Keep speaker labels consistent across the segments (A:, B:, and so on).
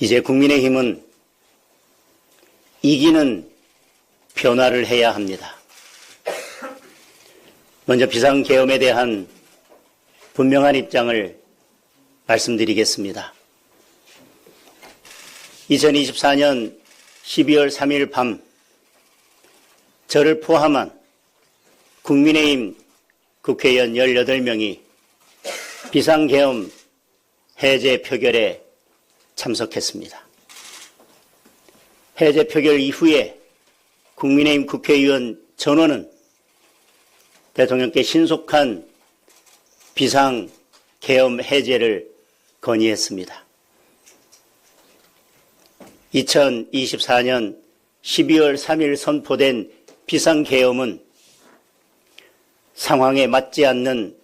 A: 이제 국민의힘은 이기는 변화를 해야 합니다. 먼저 비상계엄에 대한 분명한 입장을 말씀드리겠습니다. 2024년 12월 3일 밤 저를 포함한 국민의힘 국회의원 18명이 비상계엄 해제 표결에 참석했습니다. 해제 표결 이후에 국민의힘 국회의원 전원은 대통령께 신속한 비상 계엄 해제를 건의했습니다. 2024년 12월 3일 선포된 비상계엄은 상황에 맞지 않는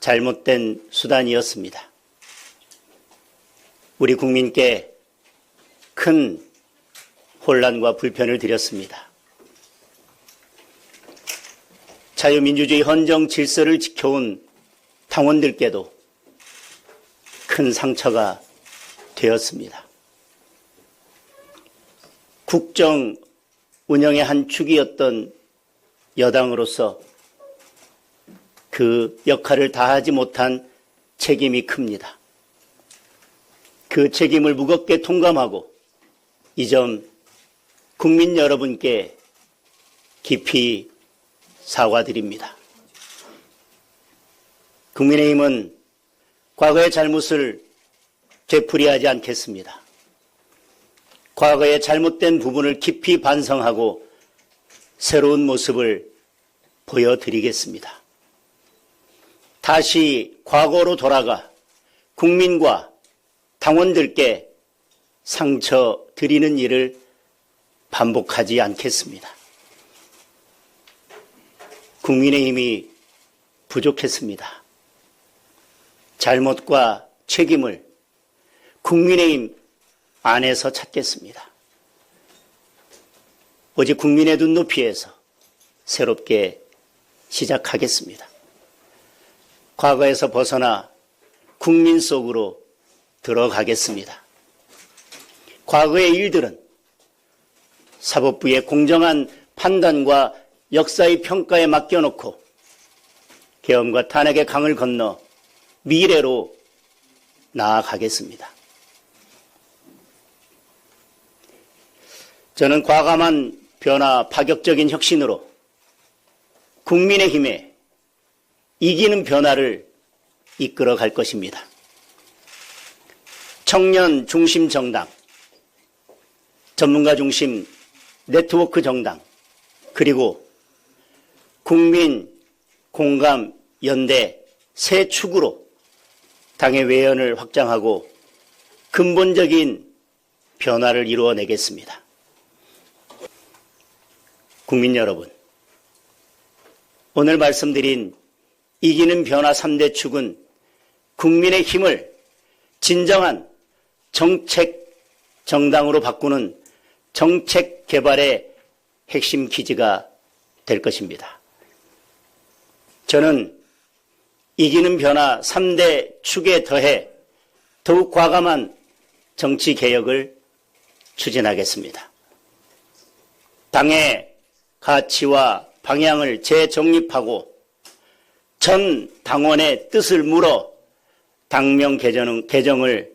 A: 잘못된 수단이었습니다. 우리 국민께 큰 혼란과 불편을 드렸습니다. 자유민주주의 헌정 질서를 지켜온 당원들께도 큰 상처가 되었습니다. 국정 운영의 한 축이었던 여당으로서 그 역할을 다하지 못한 책임이 큽니다. 그 책임을 무겁게 통감하고 이 점 국민 여러분께 깊이 사과드립니다. 국민의힘은 과거의 잘못을 되풀이하지 않겠습니다. 과거의 잘못된 부분을 깊이 반성하고 새로운 모습을 보여드리겠습니다. 다시 과거로 돌아가 국민과 당원들께 상처 드리는 일을 반복하지 않겠습니다. 국민의힘이 부족했습니다. 잘못과 책임을 국민의힘 안에서 찾겠습니다. 오직 국민의 눈높이에서 새롭게 시작하겠습니다. 과거에서 벗어나 국민 속으로 들어가겠습니다. 과거의 일들은 사법부의 공정한 판단과 역사의 평가에 맡겨놓고 계엄과 탄핵의 강을 건너 미래로 나아가겠습니다. 저는 과감한 변화, 파격적인 혁신으로 국민의 힘에 이기는 변화를 이끌어 갈 것입니다. 청년 중심 정당, 전문가 중심 네트워크 정당, 그리고 국민 공감 연대 세 축으로 당의 외연을 확장하고 근본적인 변화를 이루어내겠습니다. 국민 여러분, 오늘 말씀드린 이기는 변화 3대 축은 국민의 힘을 진정한 정책 정당으로 바꾸는 정책 개발의 핵심 기지가 될 것입니다. 저는 이기는 변화 3대 축에 더해 더욱 과감한 정치 개혁을 추진하겠습니다. 당의 가치와 방향을 재정립하고 전 당원의 뜻을 물어 당명 개정, 개정을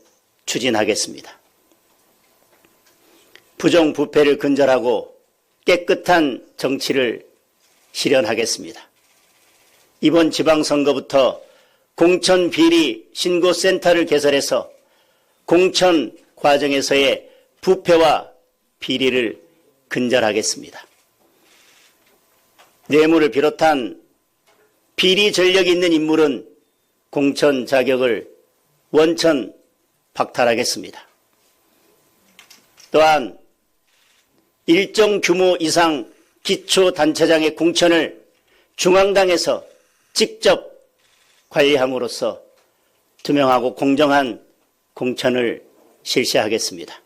A: 추진하겠습니다. 부정부패를 근절하고 깨끗한 정치를 실현하겠습니다. 이번 지방선거부터 공천 비리 신고센터를 개설해서 공천 과정에서의 부패와 비리를 근절하겠습니다. 뇌물을 비롯한 비리 전력이 있는 인물은 공천 자격을 원천 박탈하겠습니다. 또한 일정 규모 이상 기초단체장의 공천을 중앙당에서 직접 관리함으로써 투명하고 공정한 공천을 실시하겠습니다.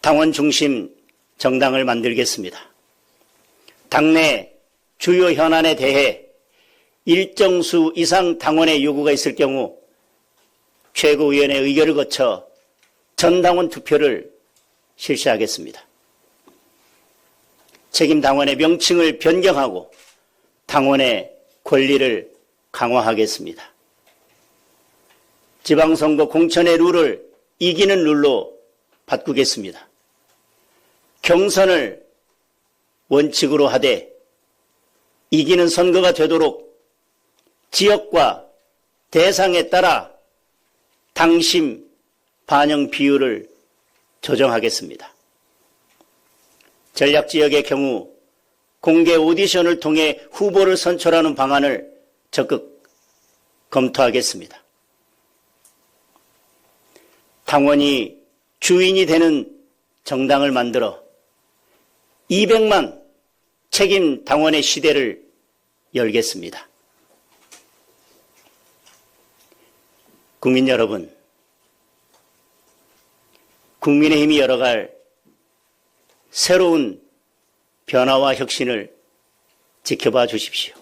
A: 당원 중심 정당을 만들겠습니다. 당내 주요 현안에 대해 일정 수 이상 당원의 요구가 있을 경우 최고위원회 의결을 거쳐 전당원 투표를 실시하겠습니다. 책임 당원의 명칭을 변경하고 당원의 권리를 강화하겠습니다. 지방선거 공천의 룰을 이기는 룰로 바꾸겠습니다. 경선을 원칙으로 하되 이기는 선거가 되도록 지역과 대상에 따라 당심 반영 비율을 조정하겠습니다. 전략 지역의 경우 공개 오디션을 통해 후보를 선출하는 방안을 적극 검토하겠습니다. 당원이 주인이 되는 정당을 만들어 200만 책임 당원의 시대를 열겠습니다. 국민 여러분, 국민의힘이 열어갈 새로운 변화와 혁신을 지켜봐 주십시오.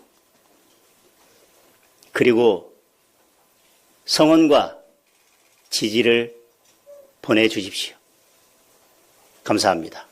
A: 그리고 성원과 지지를 보내주십시오. 감사합니다.